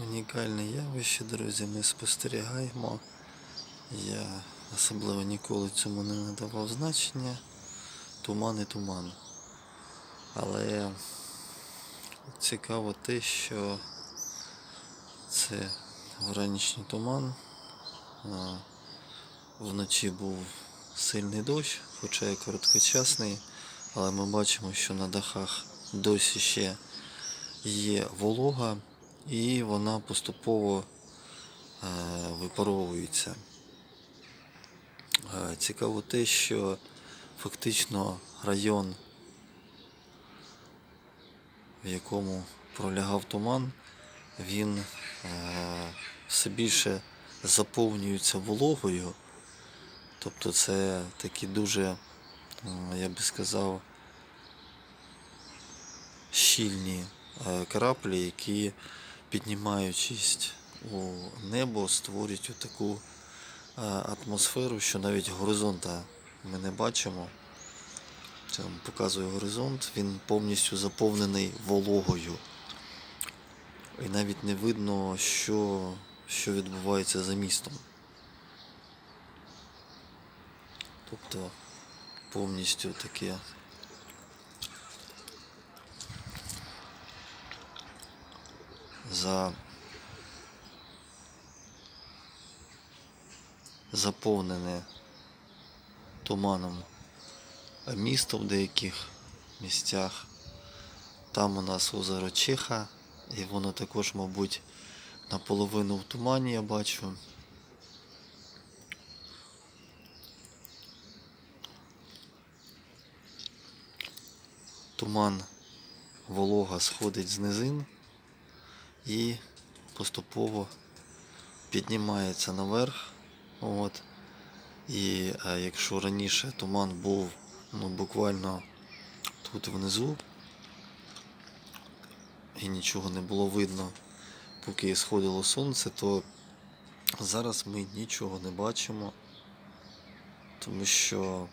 Унікальне явище, друзі, ми спостерігаємо. Я особливо ніколи цьому не надавав значення. Туман і туман. Але цікаво те, що це вранішній туман. Вночі був сильний дощ, хоча і короткочасний, але ми бачимо, що на дахах досі ще є волога, і вона поступово е, випаровується. Е, Цікаво те, що фактично район, в якому пролягав туман, він е, все більше заповнюється вологою. Тобто це такі дуже, я би сказав, щільні краплі, які піднімаючись у небо, створюють таку атмосферу, що навіть горизонта ми не бачимо. Це вам показує горизонт, він повністю заповнений вологою. І навіть не видно, що, що відбувається за містом. Тобто повністю таке за заповнене туманом місто в деяких місцях. Там у нас озеро Чеха, і воно також, мабуть, наполовину в тумані я бачу. Туман волога сходить з низин і поступово піднімається наверх. От. І е, якщо раніше туман був ну, буквально тут внизу, і нічого не було видно, поки сходило сонце, то зараз ми нічого не бачимо, тому що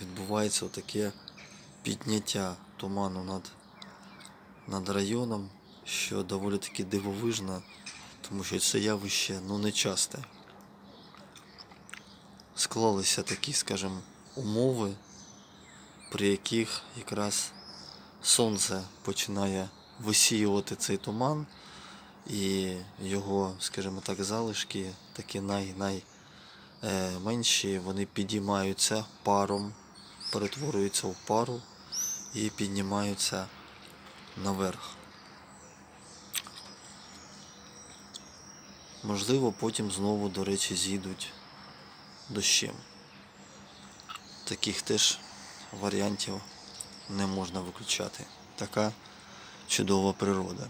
відбувається таке підняття туману над, над районом, що доволі таки дивовижно, тому що це явище ну, не часте. Склалися такі, скажімо, умови, при яких якраз сонце починає висіювати цей туман, і його, скажімо так, залишки, такі най-най е, вони підіймаються паром, перетворюються в пару і піднімаються наверх. Можливо, потім знову, до речі, зійдуть дощем. Таких теж варіантів не можна виключати. Така чудова природа.